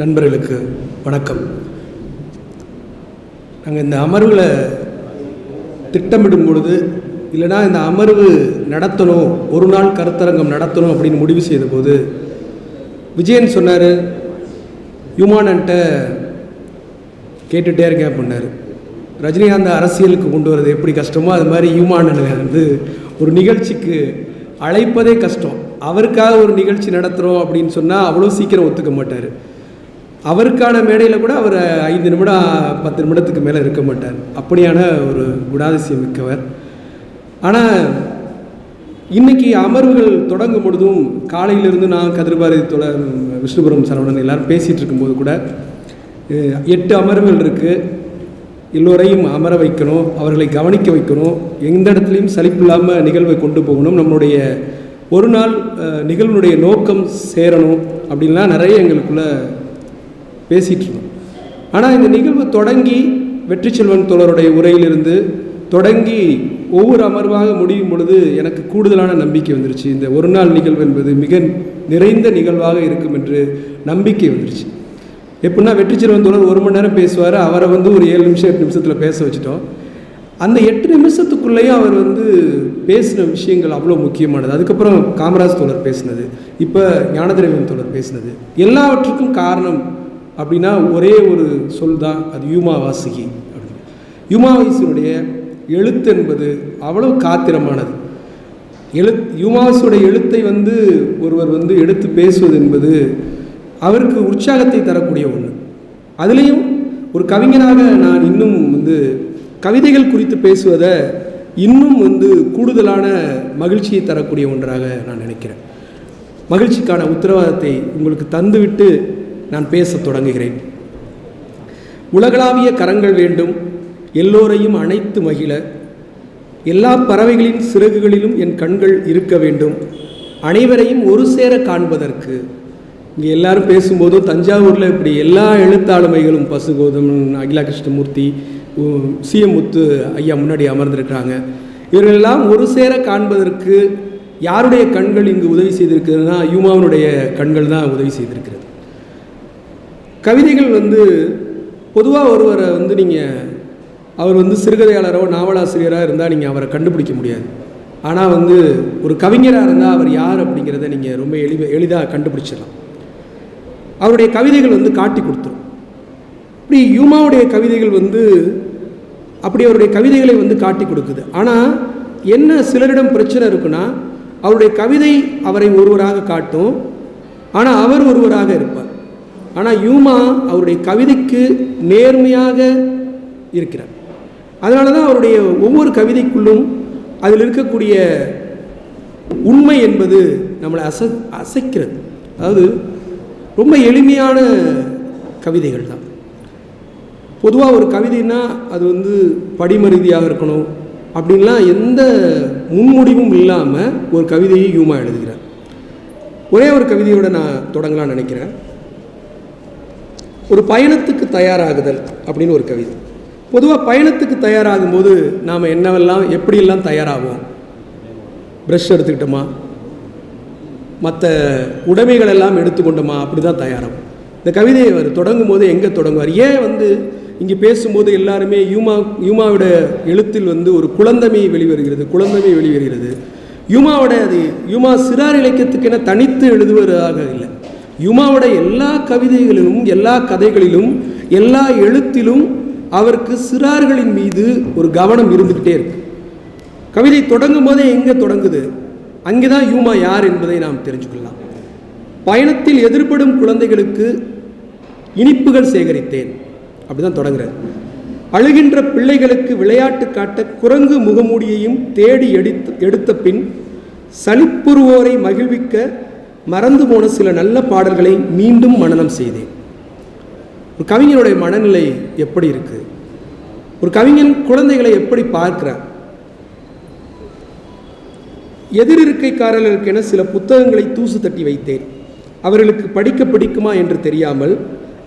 நண்பர்களுக்கு வணக்கம். நாங்கள் இந்த அமர்வில் திட்டமிடும் பொழுது இல்லைனா இந்த அமர்வு நடத்தணும் ஒரு நாள் கருத்தரங்கம் நடத்தணும் அப்படின்னு முடிவு செய்த போது விஜயன் சொன்னார் யுமானன்ட்ட கேட்டுகிட்டே இருக்கேன் அப்படின்னாரு. ரஜினிகாந்த் அரசியலுக்கு கொண்டு வரது எப்படி கஷ்டமோ அது மாதிரி யுமானனை வந்து ஒரு நிகழ்ச்சிக்கு அழைப்பதே கஷ்டம். அவருக்காக ஒரு நிகழ்ச்சி நடத்துகிறோம் அப்படின்னு சொன்னால் அவ்வளோ சீக்கிரம் ஒத்துக்க மாட்டார். அவருக்கான மேடையில் கூட அவர் ஐந்து நிமிடம் பத்து நிமிடத்துக்கு மேலே இருக்க மாட்டார். அப்படியான ஒரு குணாதிசயம் மிக்கவர். ஆனால் இன்னைக்கு அமர்வுகள் தொடங்கும் பொழுதும் காலையிலிருந்து நான் கதிர்பாரதி தொடர் விஷ்ணுபுரம் சரவணன் எல்லாரும் பேசிகிட்டு இருக்கும்போது கூட எட்டு அமர்வுகள் இருக்குது எல்லோரையும் அமர வைக்கணும் அவர்களை கவனிக்க வைக்கணும் எந்த இடத்துலையும் சலிப்பில்லாமல் நிகழ்வை கொண்டு போகணும் நம்மளுடைய ஒரு நாள் நிகழ்வுடைய நிகழ்வினுடைய நோக்கம் சேரணும் அப்படின்லாம் நிறைய எங்களுக்குள்ளே பேசிகிட்டு இருந்தோம் ஆனால் இந்த நிகழ்வு தொடங்கி வெற்றி செல்வன் தோழருடைய உரையிலிருந்து தொடங்கி ஒவ்வொரு அமர்வாக முடியும் பொழுது எனக்கு கூடுதலான நம்பிக்கை வந்துருச்சு. இந்த ஒரு நாள் நிகழ்வு என்பது மிக நிறைந்த நிகழ்வாக இருக்கும் என்று நம்பிக்கை வந்துருச்சு. எப்படின்னா வெற்றி செல்வன் தோழர் ஒரு மணி நேரம் பேசுவார். அவரை வந்து ஒரு ஏழு நிமிஷம் எட்டு நிமிஷத்தில் பேச வச்சுட்டோம். அந்த எட்டு நிமிஷத்துக்குள்ளேயும் அவர் வந்து பேசின விஷயங்கள் அவ்வளோ முக்கியமானது. அதுக்கப்புறம் காமராஜ் தோழர் பேசினது. இப்போ ஞானதிரவியன் தோழர் பேசினது. எல்லாவற்றுக்கும் காரணம் அப்படின்னா ஒரே ஒரு சொல் தான் அது யுமாவாசுகி. அப்படின்னு யூமா எழுத்து என்பது அவ்வளவு காத்திரமானது. எழுத் யுமாவாசியுடைய எழுத்தை வந்து ஒருவர் வந்து எடுத்து பேசுவது என்பது அவருக்கு உற்சாகத்தை தரக்கூடிய ஒன்று அதுலேயும் ஒரு கவிஞனாக நான் இன்னும் வந்து கவிதைகள் குறித்து பேசுவதை இன்னும் வந்து கூடுதலான மகிழ்ச்சியை தரக்கூடிய ஒன்றாக நான் நினைக்கிறேன். மகிழ்ச்சிக்கான உத்தரவாதத்தை உங்களுக்கு தந்துவிட்டு நான் பேசத் தொடங்குகிறேன். உலகளாவிய கரங்கள் வேண்டும் எல்லோரையும் அனைத்து மகிழ எல்லா பறவைகளின் சிறகுகளிலும் என் கண்கள் இருக்க வேண்டும். அனைவரையும் ஒரு சேர காண்பதற்கு இங்கே எல்லாரும் பேசும்போதும் தஞ்சாவூரில் இப்படி எல்லா எழுத்தாளுமைகளும் பசுகோதம் அகிலா கிருஷ்ணமூர்த்தி சிஎமுத்து ஐயா முன்னாடி அமர்ந்திருக்கிறாங்க. இவர்களெல்லாம் ஒரு சேர காண்பதற்கு யாருடைய கண்கள் இங்கு உதவி செய்திருக்கிறதுனா யூமாவனுடைய கண்கள் தான் உதவி செய்திருக்கிறது. கவிதைகள் வந்து பொதுவாக ஒருவரை வந்து நீங்கள் அவர் வந்து சிறுகதையாளரோ நாவலாசிரியராக இருந்தால் நீங்கள் அவரை கண்டுபிடிக்க முடியாது. ஆனால் வந்து ஒரு கவிஞராக இருந்தால் அவர் யார் அப்படிங்கிறத நீங்கள் ரொம்ப எளித எளிதாக கண்டுபிடிச்சிடலாம். அவருடைய கவிதைகள் வந்து காட்டி கொடுத்துரும். இப்படி யூமாவுடைய கவிதைகள் வந்து அப்படி அவருடைய கவிதைகளை வந்து காட்டி கொடுக்குது. ஆனால் என்ன சிலரிடம் பிரச்சனை இருக்குன்னா அவருடைய கவிதை அவரை ஒருவராக காட்டும் ஆனால் அவர் ஒருவராக இருப்பார். ஆனால் யூமா அவருடைய கவிதைக்கு நேர்மையாக இருக்கிறார். அதனால தான் அவருடைய ஒவ்வொரு கவிதைக்குள்ளும் அதில் இருக்கக்கூடிய உண்மை என்பது நம்மளை அச அசைக்கிறது. அதாவது ரொம்ப எளிமையான கவிதைகள் தான். பொதுவாக ஒரு கவிதைன்னா அது வந்து படிம ரீதியாக இருக்கணும் அப்படின்லாம் எந்த முன்முடிவும் இல்லாமல் ஒரு கவிதையை யூமா எழுதுகிறார். ஒரே ஒரு கவிதையோட நான் தொடங்கலாம்னு நினைக்கிறேன். ஒரு பயணத்துக்கு தயாராகுதல் அப்படின்னு ஒரு கவிதை. பொதுவாக பயணத்துக்கு தயாராகும்போது நாம் என்னவெல்லாம் எப்படியெல்லாம் தயாராகும் ப்ரஷ் எடுத்துக்கிட்டோமா? மற்ற உடைமைகள் எல்லாம் எடுத்துக்கொண்டோமா? அப்படி தான் தயாராகும். இந்த கவிதையை அவர் தொடங்கும் போது எங்கே தொடங்குவார்? ஏன் வந்து இங்கே பேசும்போது எல்லாருமே யூமா யூமாவோட எழுத்தில் வந்து ஒரு குழந்தமை வெளிவருகிறது குழந்தமை வெளிவருகிறது. யூமாவோட அது யூமா சிறார் இலக்கியத்துக்கென தனித்து எழுதுவதாக இல்லை. யுமாவோட எல்லா கவிதைகளிலும் எல்லா கதைகளிலும் எல்லா எழுத்திலும் அவருக்கு சிறார்களின் மீது ஒரு கவனம் இருந்துக்கிட்டே இருக்கு. கவிதை தொடங்கும் போதே எங்கே தொடங்குது? அங்கே தான் யூமா யார் என்பதை நாம் தெரிஞ்சுக்கொள்ளலாம் பயணத்தில் எதிர்படும் குழந்தைகளுக்கு இனிப்புகள் சேகரித்தேன். அப்படிதான் தொடங்குறேன் அழுகின்ற பிள்ளைகளுக்கு விளையாட்டு காட்ட குரங்கு முகமூடியையும் தேடி எடுத்து எடுத்த பின் சலிப்புறுவோரை மகிழ்விக்க மறந்து போன சில நல்ல பாடல்களை மீண்டும் மனநம் செய்தேன். ஒரு கவிஞனுடைய மனநிலை எப்படி இருக்கு? ஒரு கவிஞன் குழந்தைகளை எப்படி பார்க்கிறார்? எதிரிருக்கைக்காரர்களுக்கென சில புத்தகங்களை தூசு தட்டி வைத்தேன். அவர்களுக்கு படிக்க பிடிக்குமா என்று தெரியாமல்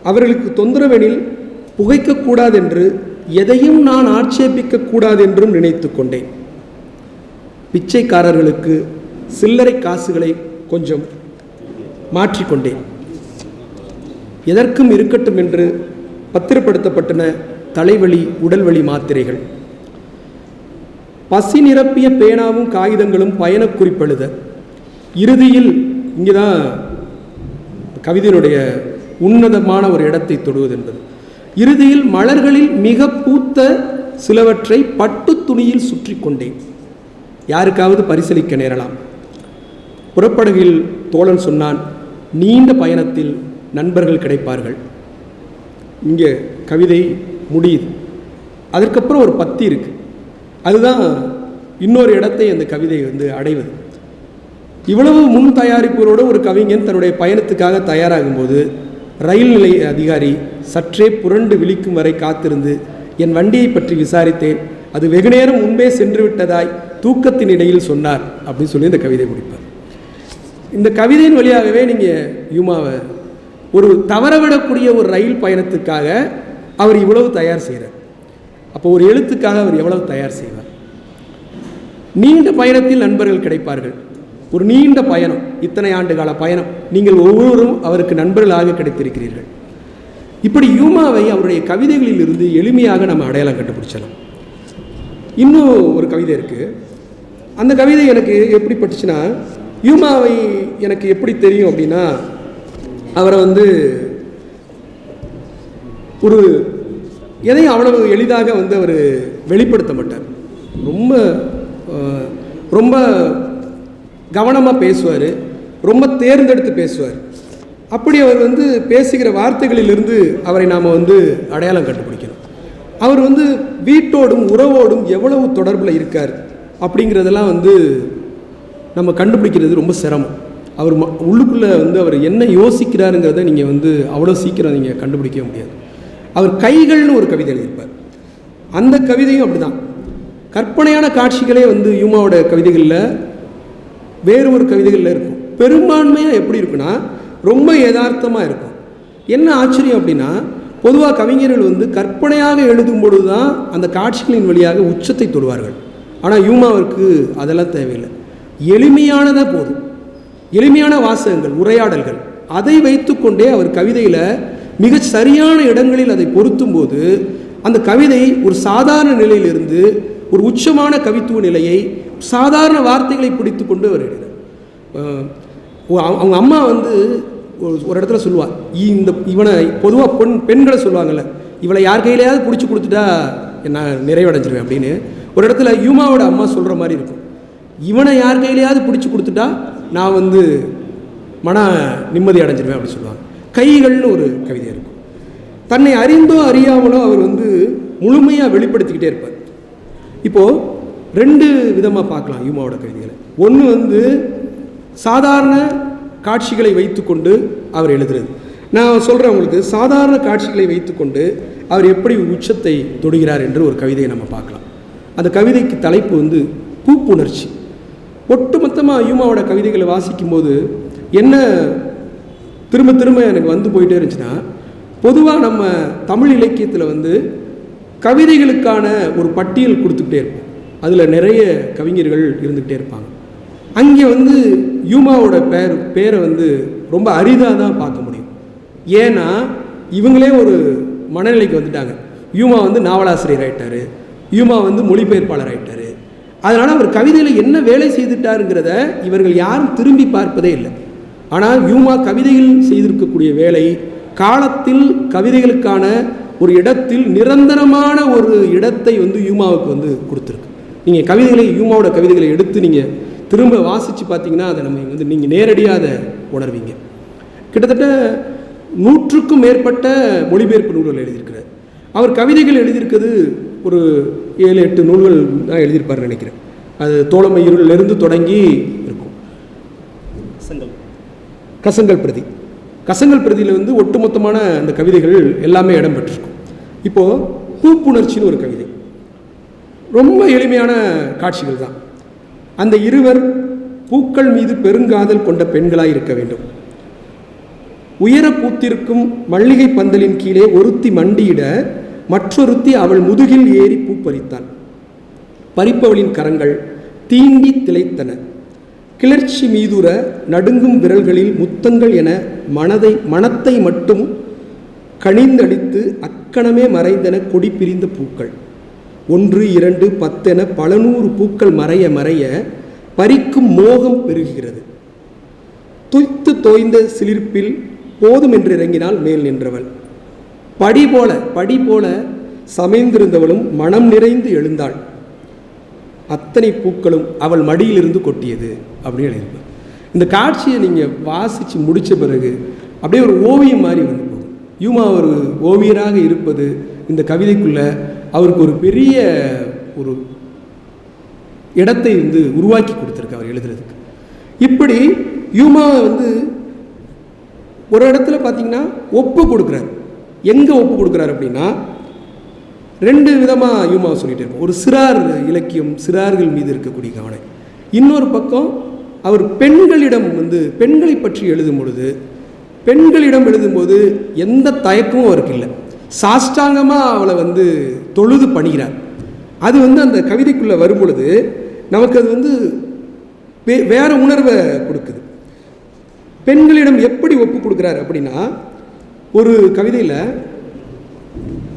அவர்களுக்கு தொந்தரவெனில் புகைக்கக்கூடாதென்று எதையும் நான் ஆட்சேபிக்க கூடாதென்றும் நினைத்து கொண்டேன். பிச்சைக்காரர்களுக்கு சில்லறை காசுகளை கொஞ்சம் மாற்றிக்கொண்டேன். எதற்கும் இருக்கட்டும் என்று பத்திரப்படுத்தப்பட்டன தலைவலி உடல்வலி மாத்திரைகள். பசி நிரப்பிய பேனாவும் காகிதங்களும் பயணக் குறிப்பெழுத இறுதியில் இங்கே தான் கவிதையினுடைய உன்னதமான ஒரு இடத்தை தொடுவது என்பது. இறுதியில் மலர்களில் மிக பூத்த சிலவற்றை பட்டு துணியில் சுற்றி கொண்டேன். யாருக்காவது பரிசளிக்க நேரலாம். புறப்படகில் தோழன் சொன்னான் நீண்ட பயணத்தில் நண்பர்கள் கிடைப்பார்கள். இங்கே கவிதை முடியுது. அதற்கப்புறம் ஒரு பத்தி இருக்குது அதுதான் இன்னொரு இடத்தை அந்த கவிதை வந்து அடைவது. இவ்வளவு முன் தயாரிப்புகளோடு ஒரு கவிஞன் தன்னுடைய பயணத்துக்காக தயாராகும்போது ரயில் நிலைய அதிகாரி சற்றே புரண்டு விழிக்கும் வரை காத்திருந்து என் வண்டியை பற்றி விசாரித்தேன். அது வெகுநேரம் முன்பே சென்று விட்டதாய் தூக்கத்தின் இடையில் சொன்னார் அப்படின்னு சொல்லி இந்த கவிதை முடிப்பார். இந்த கவிதையின் வழியாகவே நீங்கள் யூமாவை ஒரு தவறவிடக்கூடிய ஒரு ரயில் பயணத்துக்காக அவர் இவ்வளவு தயார் செய்கிறார் அப்போ ஒரு எழுத்துக்காக அவர் எவ்வளவு தயார் செய்வார்? நீண்ட பயணத்தில் நண்பர்கள் கிடைப்பார்கள். ஒரு நீண்ட பயணம் இத்தனை ஆண்டு கால பயணம் நீங்கள் ஒவ்வொருவரும் அவருக்கு நண்பர்களாக கிடைத்திருக்கிறீர்கள். இப்படி யூமாவை அவருடைய கவிதைகளில் இருந்து எளிமையாக நம்ம அடையாளம் கண்டுபிடிச்சலாம் இன்னும் ஒரு கவிதை இருக்குது அந்த கவிதை எனக்கு எப்படி பட்டுச்சுன்னா யூமாவை எனக்கு எப்படி தெரியும் அப்படின்னா அவரை வந்து ஒரு எதையும் அவ்வளவு எளிதாக வந்து அவர் வெளிப்படுத்த மாட்டார். ரொம்ப ரொம்ப கவனமாக பேசுவார் ரொம்ப தேர்ந்தெடுத்து பேசுவார். அப்படி அவர் வந்து பேசுகிற வார்த்தைகளிலிருந்து அவரை நாம் வந்து அடையாளம் கண்டுபிடிக்கணும். அவர் வந்து வீட்டோடும் உறவோடும் எவ்வளவு தொடர்பில் இருக்கார் அப்படிங்கிறதெல்லாம் வந்து நம்ம கண்டுபிடிக்கிறது ரொம்ப சிரமம். அவர் ம உள்ளுக்குள்ளே வந்து அவர் என்ன யோசிக்கிறாருங்கிறத நீங்கள் வந்து அவ்வளோ சீக்கிரம் நீங்கள் கண்டுபிடிக்க முடியாது. அவர் கைகள்னு ஒரு கவிதை எழுதியிருப்பார். அந்த கவிதையும் அப்படிதான். கற்பனையான காட்சிகளே வந்து யூமாவோட கவிதைகளில் வேறு ஒரு கவிதைகளில் இருக்கும். பெரும்பான்மையாக எப்படி இருக்குன்னா ரொம்ப யதார்த்தமாக இருக்கும். என்ன ஆச்சரியம் அப்படின்னா பொதுவாக கவிஞர்கள் வந்து கற்பனையாக எழுதும் பொழுது தான் அந்த காட்சிகளின் வழியாக உச்சத்தை தொடுவார்கள். ஆனால் யூமாவிற்கு அதெல்லாம் தேவையில்லை. எளிமையானதாக போதும் எளிமையான வாசகங்கள் உரையாடல்கள். அதை வைத்துக்கொண்டே அவர் கவிதையில் மிக சரியான இடங்களில் அதை பொருத்தும் போது அந்த கவிதை ஒரு சாதாரண நிலையிலிருந்து ஒரு உச்சமான கவித்துவ நிலையை சாதாரண வார்த்தைகளை பிடித்து கொண்டு அவர் அவங்க அம்மா வந்து ஒரு ஒரு இடத்துல சொல்லுவாள் இந்த இவனை பொதுவாக பெண் பெண்களை சொல்லுவாங்கல்ல இவளை யார் கையிலையாவது பிடிச்சி கொடுத்துட்டா நான் நிறைவடைஞ்சிருவேன் அப்படின்னு. ஒரு இடத்துல யூமாவோட அம்மா சொல்கிற மாதிரி இருக்கும். இவனை யார் கையிலையாவது பிடிச்சி கொடுத்துட்டா நான் வந்து மன நிம்மதி அடைஞ்சிருவேன் அப்படின்னு சொல்லுவாங்க. கைகள்னு ஒரு கவிதை இருக்கும். தன்னை அறிந்தோ அறியாமலோ அவர் வந்து முழுமையாக வெளிப்படுத்திக்கிட்டே இருப்பார். இப்போது ரெண்டு விதமாக பார்க்கலாம் யூமாவோட கவிதைகளை. ஒன்று வந்து சாதாரண காட்சிகளை வைத்துக்கொண்டு அவர் எழுதுறது. நான் சொல்கிறேன் உங்களுக்கு சாதாரண காட்சிகளை வைத்துக்கொண்டு அவர் எப்படி உச்சத்தை தொடுகிறார் என்று ஒரு கவிதையை நம்ம பார்க்கலாம். அந்த கவிதைக்கு தலைப்பு வந்து கூப்புணர்ச்சி ஒட்டுமொத்தமாக யூமாவோட கவிதைகளை வாசிக்கும்போது என்ன திரும்ப திரும்ப எனக்கு வந்து போயிட்டே இருந்துச்சுன்னா பொதுவாக நம்ம தமிழ் இலக்கியத்தில் வந்து கவிதைகளுக்கான ஒரு பட்டியல் கொடுத்துக்கிட்டே இருப்போம். அதில் நிறைய கவிஞர்கள் இருந்துக்கிட்டே இருப்பாங்க. அங்கே வந்து யூமாவோட பேர் பேரை வந்து ரொம்ப அரிதாக தான் பார்க்க முடியும். ஏன்னா இவங்களே ஒரு மனநிலைக்கு வந்துட்டாங்க. யூமா வந்து நாவலாசிரியர் ஆகிட்டார் யூமா வந்து மொழிபெயர்ப்பாளர் ஆகிட்டார் அதனால் அவர் கவிதையில் என்ன வேலை செய்துட்டாருங்கிறத இவர்கள் யாரும் திரும்பி பார்ப்பதே இல்லை. ஆனால் யூமா கவிதையில் செய்திருக்கக்கூடிய வேலை காலத்தில் கவிதைகளுக்கான ஒரு இடத்தில் நிரந்தரமான ஒரு இடத்தை வந்து யூமாவுக்கு வந்து கொடுத்துருக்கு. நீங்கள் கவிதைகளை யூமாவோட கவிதைகளை எடுத்து நீங்கள் திரும்ப வாசித்து பார்த்தீங்கன்னா அதை நம்ம வந்து நீங்கள் நேரடியாக அதை உணர்வீங்க. கிட்டத்தட்ட நூற்றுக்கும் மேற்பட்ட மொழிபெயர்ப்பு நூல்கள் எழுதியிருக்கிறார். அவர் கவிதைகள் எழுதியிருக்கிறது ஒரு ஏழு எட்டு நூல்கள் தான் எழுதியிருப்பார்னு நினைக்கிறேன். அது தோழமை இருளிலிருந்து தொடங்கி இருக்கும். கசங்கள். பிரதி. கசங்கள் பிரதியில் வந்து ஒட்டுமொத்தமான அந்த கவிதைகள் எல்லாமே இடம்பெற்றிருக்கும். இப்போது பூப்புணர்ச்சின்னு ஒரு கவிதை. ரொம்ப எளிமையான காட்சிகள் தான். அந்த இருவர் பூக்கள் மீது பெருங்காதல் கொண்ட பெண்களாய் இருக்க வேண்டும். உயர பூத்திருக்கும் மல்லிகை பந்தலின் கீழே ஒருத்தி மண்டியிட மற்றொருத்தி அவள் முதுகில் ஏறி பூ பறித்தான் பறிப்பவளின் கரங்கள் தீண்டி திளைத்தன. கிளர்ச்சி மீதுர நடுங்கும் விரல்களில் முத்தங்கள் என மனதை மனத்தை மட்டும் கணிந்தடித்து அக்கணமே மறைந்தன கொடி பிரிந்த பூக்கள். ஒன்று இரண்டு பத்தென பல நூறு பூக்கள் மறைய மறைய பறிக்கும் மோகம் பெருகுகிறது. துய்த்து தோய்ந்த சிலிர்ப்பில் போதும் என்று இறங்கினால் மேல் நின்றவள். படி போல படி போல சமைந்திருந்தவளும் மனம் நிறைந்து எழுந்தாள். அத்தனை பூக்களும் அவள் மடியிலிருந்து கொட்டியது அப்படின்னு எழுதியிருப்பார் இந்த காட்சியை நீங்கள் வாசித்து முடித்த பிறகு அப்படியே ஒரு ஓவியம் மாதிரி வந்து போகும். யூமா ஒரு ஓவியராக இருப்பது இந்த கவிதைக்குள்ள அவருக்கு ஒரு பெரிய ஒரு இடத்தை வந்து உருவாக்கி கொடுத்துருக்கு அவர் எழுதுறதுக்கு. இப்படி யூமாவை வந்து ஒரு இடத்துல பார்த்தீங்கன்னா ஒப்பு கொடுக்குறாரு. எங்கே ஒப்பு கொடுக்குறாரு அப்படின்னா ரெண்டு விதமாக யூமாவை சொல்லிட்டு இருப்போம் ஒரு சிறார் இலக்கியம் சிறார்கள் மீது இருக்கக்கூடிய கவனை இன்னொரு பக்கம் அவர் பெண்களிடம் வந்து பெண்களை பற்றி எழுதும் பொழுது பெண்களிடம் எழுதும்போது எந்த தயக்கமும் அவருக்கு இல்லை. சாஷ்டாங்கமாக அவளை வந்து தொழுது பணிகிறார். அது வந்து அந்த கவிதைக்குள்ளே வரும் பொழுது நமக்கு அது வந்து வே- வேற உணர்வை கொடுக்குது. பெண்களிடம் எப்படி ஒப்பு கொடுக்குறாரு அப்படின்னா ஒரு கவிதையில்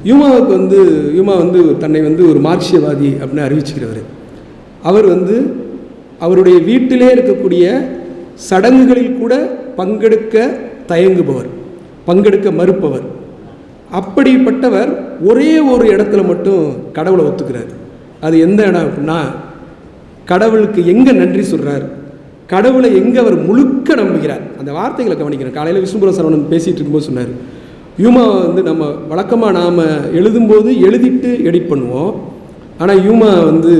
யூமாவுக்கு வந்து யூமா வந்து தன்னை வந்து ஒரு மார்க்சியவாதி அப்படின்னு அறிவிச்சுக்கிறவர். அவர் வந்து அவருடைய வீட்டிலே இருக்கக்கூடிய சடங்குகளில் கூட பங்கெடுக்க தயங்குபவர் பங்கெடுக்க மறுப்பவர். அப்படிப்பட்டவர் ஒரே ஒரு இடத்துல மட்டும் கடவுளை ஒத்துக்கிறார். அது எந்த இடம் அப்படின்னா கடவுளுக்கு எங்கே நன்றி சொல்கிறார் கடவுளை எங்கே அவர் முழுக்க நம்புகிறார்? அந்த வார்த்தைகளை கவனிக்கிறோம் காலையில் விஷ்ணுபுர சரவணன் பேசிகிட்டு இருக்கும்போது சொன்னார். யூமா வந்து நம்ம வழக்கமாக நாம் எழுதும்போது எழுதிட்டு எடிட் பண்ணுவோம். ஆனால் யூமா வந்து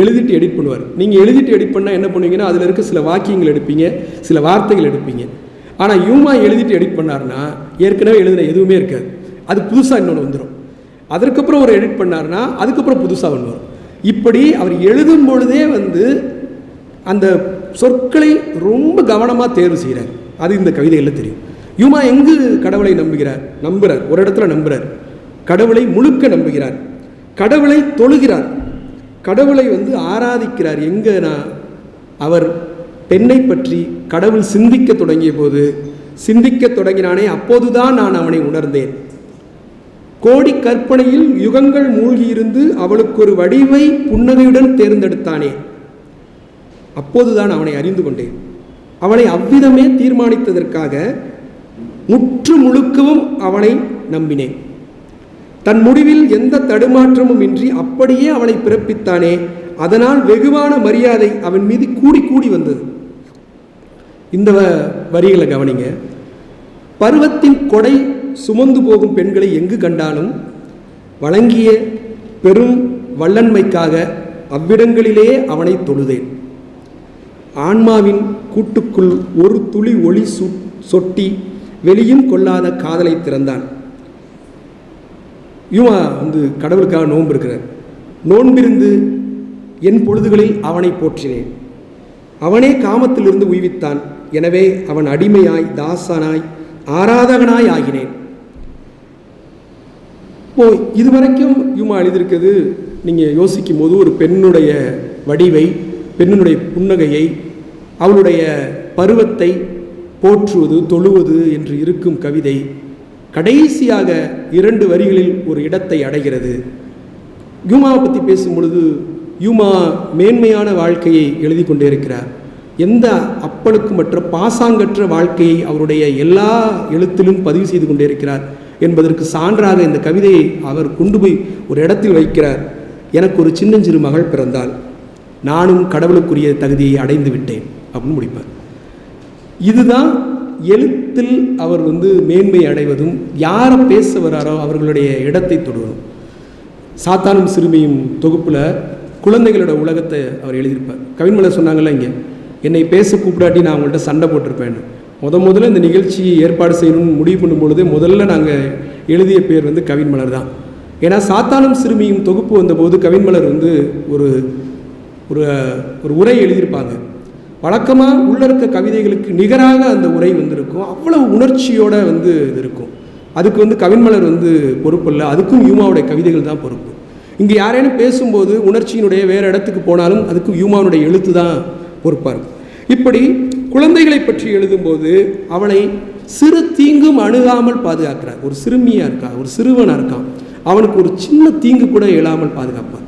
எழுதிட்டு எடிட் பண்ணுவார். நீங்கள் எழுதிட்டு எடிட் பண்ணால் என்ன பண்ணுவீங்கன்னா அதில் இருக்க சில வாக்கியங்கள் எடுப்பீங்க சில வார்த்தைகள் எடுப்பீங்க. ஆனால் யூமா எழுதிட்டு எடிட் பண்ணார்னா ஏற்கனவே எழுதின எதுவுமே இருக்காது. அது புதுசாக இன்னொன்று வந்துடும் அதற்கப்புறம் ஒரு எடிட் பண்ணார்னா அதுக்கப்புறம் புதுசாக ஒன்று வரும். இப்படி அவர் எழுதும் பொழுதே வந்து அந்த சொற்களை ரொம்ப கவனமாக தேர்வு செய்கிறார் அது இந்த கவிதையில் தெரியும். யூமா எங்கு கடவுளை நம்புகிறார்? நம்புகிறார் ஒரு இடத்துல நம்புகிறார் கடவுளை முழுக்க நம்புகிறார். கடவுளை தொழுகிறார். கடவுளை வந்து ஆராதிக்கிறார். எங்கே நான் அவர் பெண்ணை பற்றி கடவுள் சிந்திக்க தொடங்கிய போது சிந்திக்க தொடங்கினானே அப்போதுதான் நான் அவனை உணர்ந்தேன். கோடி கற்பனையில் யுகங்கள் மூழ்கியிருந்து அவளுக்கு ஒரு வடிவை புன்னகையுடன் தேர்ந்தெடுத்தானே. அப்போதுதான் அவனை அறிந்து கொண்டேன். அவனை அவ்விதமே தீர்மானித்ததற்காக முற்று முழுக்கவும் அவனை நம்பினேன். தன் முடிவில் எந்த தடுமாற்றமும் இன்றி அப்படியே அவனை பிறப்பித்தானே அதனால் வெகுவான மரியாதை அவன் மீது கூடி கூடி வந்தது. இந்த வ- வரிகளை கவனிங்க. பருவத்தின் கொடை சுமந்து போகும் பெண்களை எங்கு கண்டாலும் வழங்கிய பெரும் வல்லன்மைக்காக அவ்விடங்களிலே அவனை தொழுதேன். ஆன்மாவின் கூட்டுக்குள் ஒரு துளி ஒளி சு சொட்டி வெளியும் கொள்ளாத காதலை திறந்தான். யூமா வந்து கடவுளுக்காக நோன்பு இருக்கிறார். நோன்பிருந்து என் பொழுதுகளில் அவனை போற்றினேன். அவனே காமத்திலிருந்து உய்வித்தான். எனவே அவன் அடிமையாய் தாசனாய் ஆராதகனாய் ஆகினேன். இப்போ இதுவரைக்கும் யூமா எழுதியிருக்கிறது நீங்கள் யோசிக்கும் போது ஒரு பெண்ணுடைய வடிவை பெண்ணினுடைய புன்னகையை அவளுடைய பருவத்தை போற்றுவது தொழுவது என்று இருக்கும் கவிதை கடைசியாக இரண்டு வரிகளில் ஒரு இடத்தை அடைகிறது. யூமாவை பற்றி பேசும் பொழுது யூமா மேன்மையான வாழ்க்கையை எழுதி கொண்டே இருக்கிறார். எந்த அப்பளுக்கு மற்ற பாசாங்கற்ற வாழ்க்கையை அவருடைய எல்லா எழுத்திலும் பதிவு செய்து கொண்டே இருக்கிறார் என்பதற்கு சான்றாக இந்த கவிதையை அவர் கொண்டு போய் ஒரு இடத்தில் வைக்கிறார். எனக்கு ஒரு சின்னஞ்சிறு மகள் பிறந்தாள். நானும் கடவுளுக்குரிய தகுதியை அடைந்து விட்டேன். அப்படின்னு முடிப்பார். இதுதான் எழுத்தில் அவர் வந்து மேன்மை அடைவதும் யாரை பேச வராரோ அவர்களுடைய இடத்தை தொடுவதும். சாத்தானும் சிறுமியும் தொகுப்பில் குழந்தைகளோட உலகத்தை அவர் எழுதியிருப்பார். கவின்மலர் சொன்னாங்கல்ல இங்கே என்னை பேச கூப்பிடாட்டி நான் அவங்கள்ட்ட சண்டை போட்டிருப்பேன்னு. முத முதல்ல இந்த நிகழ்ச்சி ஏற்பாடு செய்யணும்னு முடிவு பண்ணும்பொழுது முதல்ல நாங்கள் எழுதிய பேர் வந்து கவின்மலர் தான். ஏன்னா சாத்தானும் சிறுமியும் தொகுப்பு வந்தபோது கவின்மலர் வந்து ஒரு ஒரு ஒரு உரை எழுதியிருப்பாங்க. வழக்கமாக உள்ள இருக்க கவிதைகளுக்கு நிகராக அந்த உரை வந்திருக்கும். அவ்வளவு உணர்ச்சியோடு வந்து இது இருக்கும். அதுக்கு வந்து கவின்மலர் வந்து பொறுப்பு இல்லை. அதுக்கும் யூமாவுடைய கவிதைகள் தான் பொறுப்பு. இங்கே யாரேனும் பேசும்போது உணர்ச்சியினுடைய வேறு இடத்துக்கு போனாலும் அதுக்கும் யூமாவுடைய எழுத்து தான் பொறுப்பாக இருக்கும். இப்படி குழந்தைகளை பற்றி எழுதும்போது அவளை சிறு தீங்கும் அணுகாமல் பாதுகாக்கிறார். ஒரு சிறுமியாக இருக்கா? ஒரு சிறுவனாக இருக்கான். அவனுக்கு ஒரு சின்ன தீங்கு கூட இயலாமல் பாதுகாப்பார்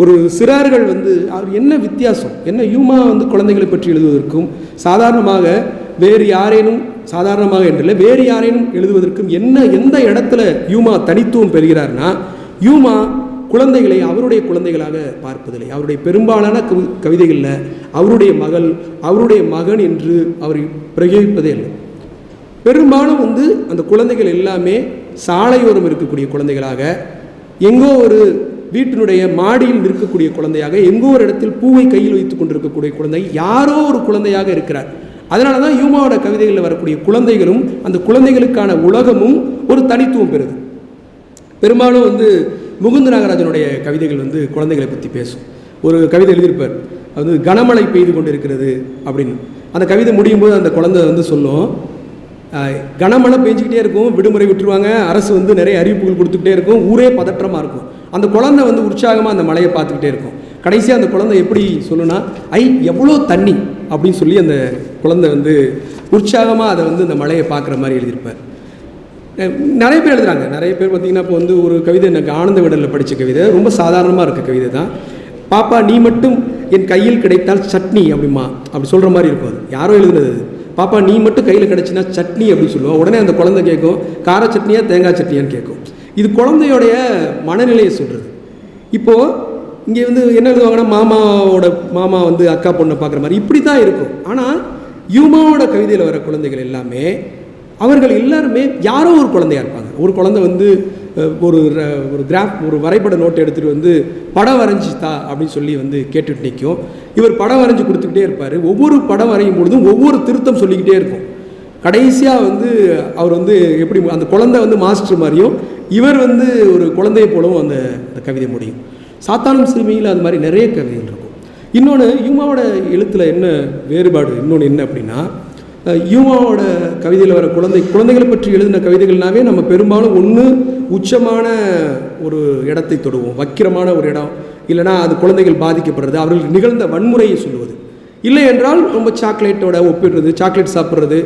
ஒரு சிறார்கள் வந்து அவர் என்ன வித்தியாசம்? என்ன யூமா வந்து குழந்தைகளை பற்றி எழுதுவதற்கும் சாதாரணமாக வேறு யாரேனும் சாதாரணமாக என்றில்லை வேறு யாரேனும் எழுதுவதற்கும் என்ன எந்த இடத்துல யூமா தனித்துவம் பெறுகிறார்னா யூமா குழந்தைகளை அவருடைய குழந்தைகளாக பார்ப்பதில்லை. அவருடைய பெரும்பாலான கவி கவிதைகளில் அவருடைய மகள் அவருடைய மகன் என்று அவர் பிரயோகிப்பதே இல்லை. பெரும்பாலும் வந்து அந்த குழந்தைகள் எல்லாமே சாலையோரம் இருக்கக்கூடிய குழந்தைகளாக எங்கோ ஒரு வீட்டினுடைய மாடியில் இருக்கக்கூடிய குழந்தையாக எங்கோ ஒரு இடத்தில் பூவை கையில் வைத்துக் கொண்டிருக்கக்கூடிய குழந்தை யாரோ ஒரு குழந்தையாக இருக்கிறார். அதனால தான் யூமாவோட கவிதைகளில் வரக்கூடிய குழந்தைகளும் அந்த குழந்தைகளுக்கான உலகமும் ஒரு தனித்துவம் பெறுது. பெரும்பாலும் வந்து முகுந்த நாகராஜனுடைய கவிதைகள் வந்து குழந்தைகளை பற்றி பேசும். ஒரு கவிதை எழுதியிருப்பார். அது வந்து கனமழை பெய்து கொண்டிருக்கிறது அப்படின்னு. அந்த கவிதை முடியும் போது அந்த குழந்தை வந்து சொல்லும் கனமழை பெஞ்சிக்கிட்டே இருக்கும் விடுமுறை விட்டுருவாங்க அரசு வந்து நிறைய அறிவிப்புகள் கொடுத்துக்கிட்டே இருக்கும் ஊரே பதற்றமாக இருக்கும். அந்த குழந்தை வந்து உற்சாகமாக அந்த மலையை பார்த்துக்கிட்டே இருக்கும். கடைசியாக அந்த குழந்தை எப்படி சொல்லுனா ஐ எவ்வளோ தண்ணி? அப்படின்னு சொல்லி அந்த குழந்தை வந்து உற்சாகமாக அதை வந்து அந்த மலையை பார்க்குற மாதிரி எழுதியிருப்பார். நிறைய பேர் எழுதுறாங்க. நிறைய பேர் பார்த்தீங்கன்னா இப்போ வந்து ஒரு கவிதை எனக்கு ஆனந்த விடலில் படித்த கவிதை. ரொம்ப சாதாரணமாக இருக்க கவிதை தான். பாப்பா நீ மட்டும் என் கையில் கிடைத்தால் சட்னி அப்படிமா அப்படி சொல்கிற மாதிரி இருக்கும் அது. யாரோ எழுதுனது பாப்பா நீ மட்டும் கையில் கிடச்சினா சட்னி அப்படின்னு சொல்லுவோம். உடனே அந்த குழந்தை கேட்கும் கார சட்னியா தேங்காய் சட்னியான்னு கேட்கும். இது குழந்தையோடைய மனநிலையை சொல்கிறது இப்போது இங்கே வந்து என்ன எழுதுவாங்கன்னா மாமாவோட மாமா வந்து அக்கா பொண்ணை பார்க்குற மாதிரி இப்படி தான் இருக்கும். ஆனால் யூமாவோட கவிதையில் வர குழந்தைகள் எல்லாமே அவர்கள் எல்லாருமே யாரோ ஒரு குழந்தையா இருப்பாங்க. ஒரு குழந்தை வந்து ஒரு ஒரு கிராஃப் ஒரு வரைபட நோட்டை எடுத்துகிட்டு வந்து படம் வரைஞ்சித்தா அப்படின்னு சொல்லி வந்து கேட்டுட்டு நிற்கும் இவர் படம் வரைஞ்சி கொடுத்துக்கிட்டே இருப்பார். ஒவ்வொரு படம் வரையும் பொழுதும் ஒவ்வொரு திருத்தம் சொல்லிக்கிட்டே இருக்கும். கடைசியாக வந்து அவர் வந்து எப்படி அந்த குழந்தை வந்து மாஸ்டர் மாதிரியும் இவர் வந்து ஒரு குழந்தையை போலவும் அந்த அந்த கவிதை முடியும். சாத்தானும் சிறுமியில் அது மாதிரி நிறைய கவிதைகள் இருக்கும். இன்னொன்று யூமாவோட எழுத்தில் என்ன வேறுபாடு இன்னொன்று என்ன அப்படின்னா யூமாவோட கவிதையில் வர குழந்தை குழந்தைகளை பற்றி எழுதின கவிதைகள்னாவே நம்ம பெரும்பாலும் ஒன்று உச்சமான ஒரு இடத்தை தொடுவோம் வக்கிரமான ஒரு இடம் இல்லைனா அது குழந்தைகள் பாதிக்கப்படுறது அவர்களுக்கு நிகழ்ந்த வன்முறையை சொல்லுவது. இல்லை என்றால் ரொம்ப சாக்லேட்டோட ஒப்பிடுறது சாக்லேட் சாப்பிட்றது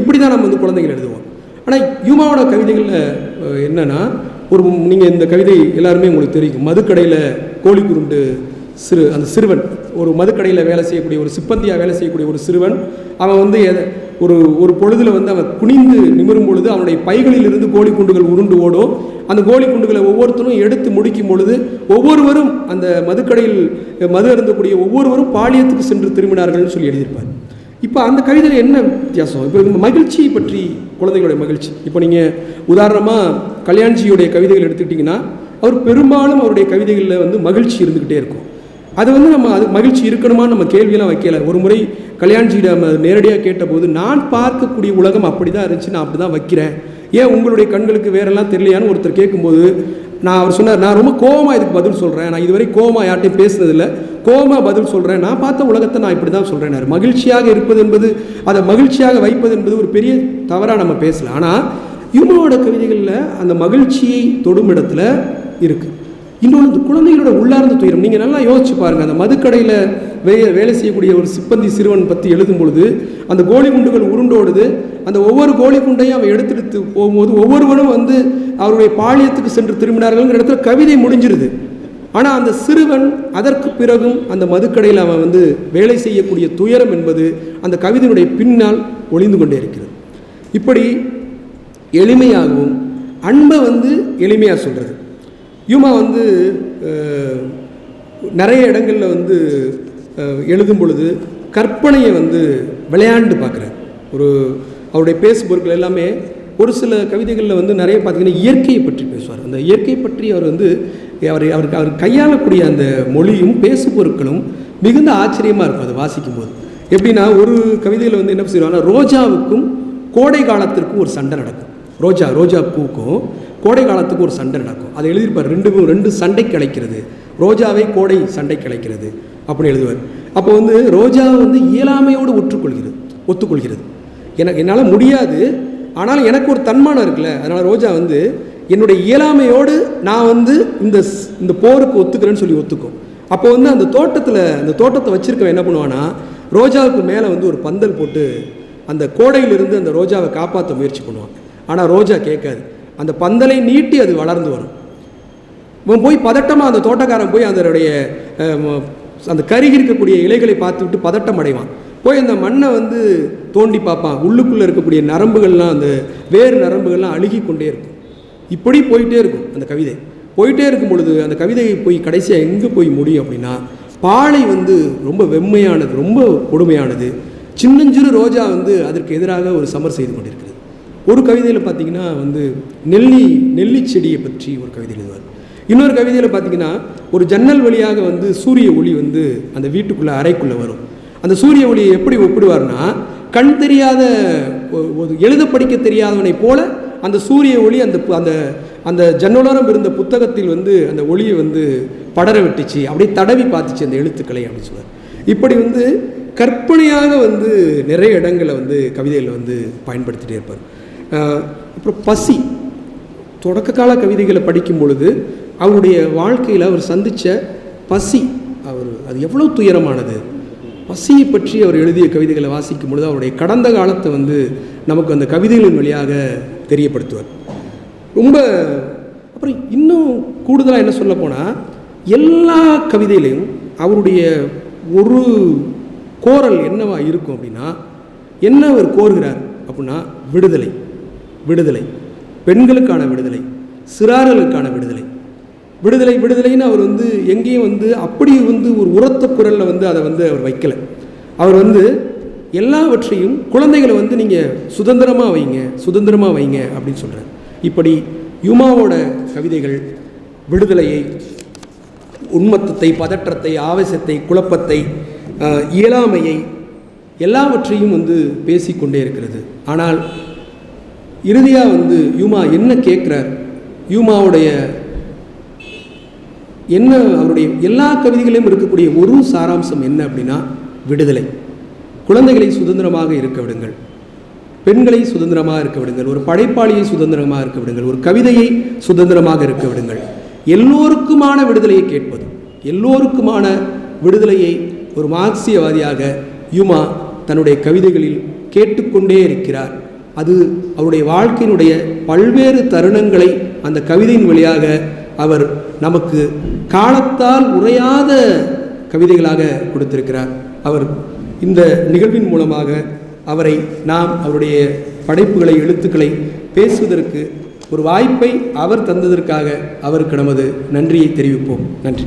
இப்படி தான் நம்ம வந்து குழந்தைகள் எழுதுவோம். ஆனால் யூமாவோட கவிதைகளில் என்னென்னா ஒரு நீங்கள் இந்த கவிதை எல்லாருமே உங்களுக்கு தெரியும். மதுக்கடையில் கோழி குருண்டு சிறு அந்த சிறுவன். ஒரு மதுக்கடையில் வேலை செய்யக்கூடிய ஒரு சிப்பந்தியாக வேலை செய்யக்கூடிய ஒரு சிறுவன் அவன் வந்து ஒரு ஒரு பொழுதில் வந்து அவன் குனிந்து நிமிரும் பொழுது அவனுடைய பைகளில் இருந்து கோழி குண்டுகள் உருண்டு ஓடும். அந்த கோழி குண்டுகளை ஒவ்வொருத்தரும் எடுத்து முடிக்கும் பொழுது ஒவ்வொருவரும் அந்த மதுக்கடையில் மது அருந்தக்கூடிய ஒவ்வொருவரும் பாலியத்துக்கு சென்று திரும்பினார்கள்னு சொல்லி எழுதியிருப்பார். இப்போ அந்த கவிதையில் என்ன வித்தியாசம்? இப்போ இந்த மகிழ்ச்சி பற்றி குழந்தைகளுடைய மகிழ்ச்சி. இப்போ நீங்கள் உதாரணமாக கல்யாண்ஜியுடைய கவிதைகள் எடுத்துக்கிட்டிங்கன்னா அவர் பெரும்பாலும் அவருடைய கவிதைகளில் வந்து மகிழ்ச்சி இருந்துக்கிட்டே இருக்கும். அது வந்து நம்ம அது மகிழ்ச்சி இருக்கணுமான்னு நம்ம கேள்வியெல்லாம் வைக்கல. ஒரு முறை கல்யாண்ஜியிடம் நேரடியாக கேட்டபோது நான் பார்க்கக்கூடிய உலகம் அப்படி தான் இருந்துச்சு நான் அப்படி தான் வைக்கிறேன். ஏன் உங்களுடைய கண்களுக்கு வேறெல்லாம் தெரியலையான்னு ஒருத்தர் கேட்கும்போது நான் அவர் சொன்னார் நான் ரொம்ப கோவமாக இதுக்கு பதில் சொல்கிறேன் நான் இதுவரை கோவமாக யார்ட்டையும் பேசுனதில்லை. கோவமாக பதில் சொல்கிறேன் நான் பார்த்த உலகத்தை நான் இப்படி தான் சொல்கிறேன் மகிழ்ச்சியாக இருப்பது என்பது அதை மகிழ்ச்சியாக வைப்பது என்பது ஒரு பெரிய தவறாக நம்ம பேசலாம். ஆனால் யூமாவோட கவிதைகளில் அந்த மகிழ்ச்சியை தொடும் இடத்துல இருக்குது இன்னொன்று இந்த குழந்தைகளோட உள்ளார்ந்த துயரம். நீங்கள் நல்லா யோசிச்சு பாருங்கள் அந்த மதுக்கடையில் வே வேலை செய்யக்கூடிய ஒரு சிப்பந்தி சிறுவன் பற்றி எழுதும் பொழுது அந்த கோழி குண்டுகள் உருண்டோடுது. அந்த ஒவ்வொரு கோழி குண்டையும் அவன் எடுத்துட்டு போகும்போது ஒவ்வொருவரும் வந்து அவருடைய பாளையத்துக்கு சென்று திரும்பினார்கள்ங்கிற இடத்துல கவிதை முடிஞ்சிருது. ஆனால் அந்த சிறுவன் அதற்கு பிறகும் அந்த மதுக்கடையில் அவன் வந்து வேலை செய்யக்கூடிய துயரம் என்பது அந்த கவிதையினுடைய பின்னால் ஒளிந்து கொண்டே இருக்கிறது. இப்படி எளிமையாகவும் அன்பை வந்து எளிமையாக சொல்கிறது யூமா வந்து நிறைய இடங்களில் வந்து எழுதும் பொழுது கற்பனையை வந்து விளையாண்டு பார்க்குறார். ஒரு அவருடைய பேசு பொருட்கள் எல்லாமே ஒரு சில கவிதைகளில் வந்து நிறைய பார்த்திங்கன்னா இயற்கையை பற்றி பேசுவார். அந்த இயற்கை பற்றி அவர் வந்து அவர் அவருக்கு அவர் கையாளக்கூடிய அந்த மொழியும் பேசு பொருட்களும் மிகுந்த ஆச்சரியமாக இருக்கும் அதை வாசிக்கும்போது. எப்படின்னா ஒரு கவிதையில் வந்து என்ன செய்வாங்கன்னா ரோஜாவுக்கும் கோடை காலத்திற்கும் ஒரு சண்டை நடக்கும். ரோஜா ரோஜா பூக்கும். கோடை காலத்துக்கு ஒரு சண்டை நடக்கும். அதை எழுதியிருப்பார் ரெண்டு ரெண்டு சண்டை கிடைக்கிறது ரோஜாவை கோடை சண்டை கிடைக்கிறது அப்படின்னு எழுதுவார். அப்போ வந்து ரோஜா வந்து இயலாமையோடு ஒற்றுக்கொள்கிறது ஒத்துக்கொள்கிறது. எனக்கு என்னால் முடியாது. ஆனால் எனக்கு ஒரு தன்மானம் இருக்குல்ல. அதனால் ரோஜா வந்து என்னுடைய இயலாமையோடு நான் வந்து இந்த ஸ்- இந்த போருக்கு ஒத்துக்கிறேன்னு சொல்லி ஒத்துக்கும். அப்போ வந்து அந்த தோட்டத்தில் அந்த தோட்டத்தை வச்சுருக்கவன் என்ன பண்ணுவான்னா ரோஜாவுக்கு மேலே வந்து ஒரு பந்தல் போட்டு அந்த கோடையிலிருந்து அந்த ரோஜாவை காப்பாற்ற முயற்சி பண்ணுவான். ஆனால் ரோஜா கேட்காது. அந்த பந்தலை நீட்டி அது வளர்ந்து வரும். இவன் போய் பதட்டமாக அந்த தோட்டக்காரன் போய் அதனுடைய அந்த கருகி இருக்கக்கூடிய இலைகளை பார்த்து விட்டு பதட்டம் அடைவான். போய் அந்த மண்ணை வந்து தோண்டி பார்ப்பான். உள்ளுக்குள்ளே இருக்கக்கூடிய நரம்புகள்லாம் அந்த வேறு நரம்புகள்லாம் அழுகி கொண்டே இருக்கும். இப்படி போயிட்டே இருக்கும் அந்த கவிதை. போயிட்டே இருக்கும் பொழுது அந்த கவிதை போய் கடைசியாக எங்கே போய் முடியும் அப்படின்னா பாலை வந்து ரொம்ப வெம்மையானது ரொம்ப கொடுமையானது. சின்னஞ்சிறு ரோஜா வந்து அதற்கு எதிராக ஒரு சமர் செய்து கொண்டிருக்கு ஒரு கவிதையில் பார்த்தீங்கன்னா வந்து நெல்லி நெல்லி செடியை பற்றி ஒரு கவிதை எழுதுவார். இன்னொரு கவிதையில் பார்த்தீங்கன்னா ஒரு ஜன்னல் வழியாக வந்து சூரிய ஒளி வந்து அந்த வீட்டுக்குள்ளே அறைக்குள்ளே வரும். அந்த சூரிய ஒளியை எப்படி ஒப்பிடுவார்னா கண் தெரியாத ஒ- ஒரு எழுத படிக்க தெரியாதவனைப் போல அந்த சூரிய ஒளி அந்த அந்த அந்த ஜன்னலோரம் இருந்த புத்தகத்தில் வந்து அந்த ஒளியை வந்து படர விட்டுச்சு. அப்படியே தடவி பார்த்துச்சு அந்த எழுத்துக்களை அப்படின்னு சொல்லுவார் இப்படி வந்து கற்பனையாக வந்து நிறைய இடங்களை வந்து கவிதையில் வந்து பயன்படுத்திகிட்டே இருப்பார். அப்புறம் பசி. தொடக்க கால கவிதைகளை படிக்கும் பொழுது அவருடைய வாழ்க்கையில் அவர் சந்தித்த பசி அவர் அது எவ்வளோ துயரமானது. பசியை பற்றி அவர் எழுதிய கவிதைகளை வாசிக்கும் பொழுது அவருடைய கடந்த காலத்தை வந்து நமக்கு அந்த கவிதைகளின் வழியாக தெரியப்படுத்துவார். ரொம்ப அப்புறம் இன்னும் கூடுதலாக என்ன சொல்ல போனால் எல்லா கவிதையிலையும் அவருடைய ஒரு கோரல் என்னவா இருக்கும் அப்படின்னா என்ன அவர் கோருகிறார் அப்படின்னா விடுதலை. விடுதலை. பெண்களுக்கான விடுதலை சிறார்களுக்கான விடுதலை. விடுதலை விடுதலைன்னு அவர் வந்து எங்கேயும் வந்து அப்படி வந்து ஒரு உரத்த குரலில் வந்து அதை வந்து அவர் வைக்கலை. அவர் வந்து எல்லாவற்றையும் குழந்தைகளை வந்து நீங்கள் சுதந்திரமாக வைங்க சுதந்திரமாக வைங்க அப்படின்னு சொல்கிறார் இப்படி யுமாவோட கவிதைகள் விடுதலையை உன்மத்தத்தை பதற்றத்தை ஆவேசத்தை குழப்பத்தை இயலாமையை எல்லாவற்றையும் வந்து பேசிக்கொண்டே இருக்கிறது. ஆனால் இறுதியாக வந்து யூமா என்ன கேட்குறார் யூமாவுடைய என்ன அவருடைய எல்லா கவிதைகளிலும் இருக்கக்கூடிய ஒரு சாராம்சம் என்ன அப்படின்னா விடுதலை. குழந்தைகளை சுதந்திரமாக இருக்க விடுங்கள். பெண்களை சுதந்திரமாக இருக்க விடுங்கள். ஒரு படைப்பாளியை சுதந்திரமாக இருக்க விடுங்கள். ஒரு கவிதையை சுதந்திரமாக இருக்க விடுங்கள். எல்லோருக்குமான விடுதலையை கேட்பது. எல்லோருக்குமான விடுதலையை ஒரு மார்க்சியவாதியாக யுமா தன்னுடைய கவிதைகளில் கேட்டுக்கொண்டே இருக்கிறார். அது அவருடைய வாழ்க்கையினுடைய பல்வேறு தருணங்களை அந்த கவிதையின் வழியாக அவர் நமக்கு காலத்தால் உரையாத கவிதைகளாக கொடுத்திருக்கிறார். அவர் இந்த நிகழ்வின் மூலமாக அவரை நாம் அவருடைய படைப்புகளை எழுத்துக்களை பேசுவதற்கு ஒரு வாய்ப்பை அவர் தந்ததற்காக அவருக்கு நமது நன்றியை தெரிவிப்போம். நன்றி.